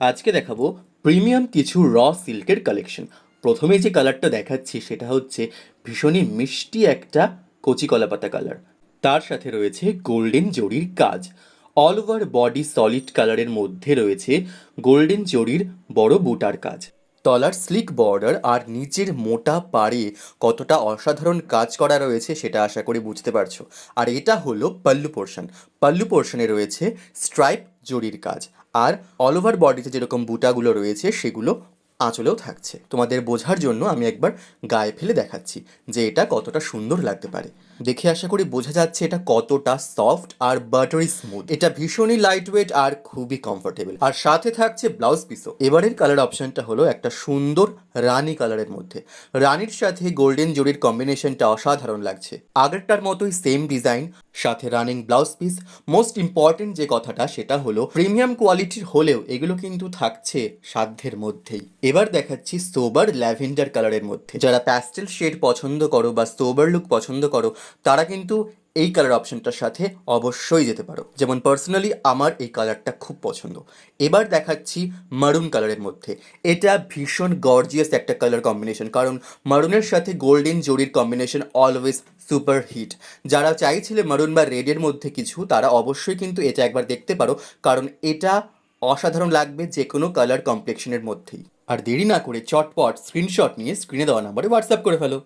আজকে দেখাবো প্রিমিয়াম কিছু র সিল্কের কালেকশন প্রথমে যে কালারটা দেখাচ্ছি সেটা হচ্ছে ভীষণই মিষ্টি একটা কচি কলাপাতা কালার তার সাথে রয়েছে গোল্ডেন জরির কাজ। অল ওভার বডি সলিড কালারের মধ্যে রয়েছে গোল্ডেন জরির বড় বুটার কাজ। তলার স্লিক বর্ডার আর নিচের মোটা পাড়ে কতটা অসাধারণ কাজ করা রয়েছে সেটা আশা করি বুঝতে পারছ। আর এটা হলো পাল্লু পোর্শন পাল্লু পোর্শনে রয়েছে স্ট্রাইপ জরির কাজ। আর অল ওভার বডিতে যেরকম বুটাগুলো রয়েছে, সেগুলো আঁচলেও থাকছে। তোমাদের বোঝার জন্য আমি একবার গায়ে ফেলে দেখাচ্ছি যে এটা কতটা সুন্দর লাগতে পারে। দেখে আশা করি বোঝা যাচ্ছে এটা কতটা সফট আর বাটারি স্মুথ। এটা ভীষণই লাইট ওয়েট আর খুবই কমফোর্টেবল আর সাথে থাকছে ব্লাউজ পিসও এবারের কালার অপশনটা হলো একটা সুন্দর রানি কালারের মধ্যে। রানির সাথে গোল্ডেন জরির কম্বিনেশনটা অসাধারণ লাগছে। আগেরটার মতোই সেম ডিজাইন সাথে running blouse piece most important যে কথাটা, সেটা হলো প্রিমিয়াম কোয়ালিটির হলেও এগুলো কিন্তু থাকছে সাধ্যের মধ্যেই। এবার দেখাচ্ছি সোবার ল্যাভেন্ডার কালারের মধ্যে। যারা প্যাস্টেল শেড পছন্দ করো বা সোবার লুক পছন্দ করো তারা কিন্তু এই কালার অপশনটার সাথে অবশ্যই যেতে পারো। যেমন পার্সোনালি আমার এই কালারটা খুব পছন্দ। এবার দেখাচ্ছি মারুন কালারের মধ্যে। এটা ভীষণ গর্জিয়াস একটা কালার কম্বিনেশন কারণ মারুনের সাথে গোল্ডেন জরির কম্বিনেশন অলওয়েজ সুপার হিট যারা চাইছিলে মারুন বা রেডের মধ্যে কিছু, তারা অবশ্যই কিন্তু এটা একবার দেখতে পারো, কারণ এটা অসাধারণ লাগবে যে কোনো কালার কমপ্লেকশনের মধ্যেই। আর দেরি না করে চটপট স্ক্রিনশট নিয়ে স্ক্রিনে দেওয়া নাম্বারে হোয়াটসঅ্যাপ করে ফেলো।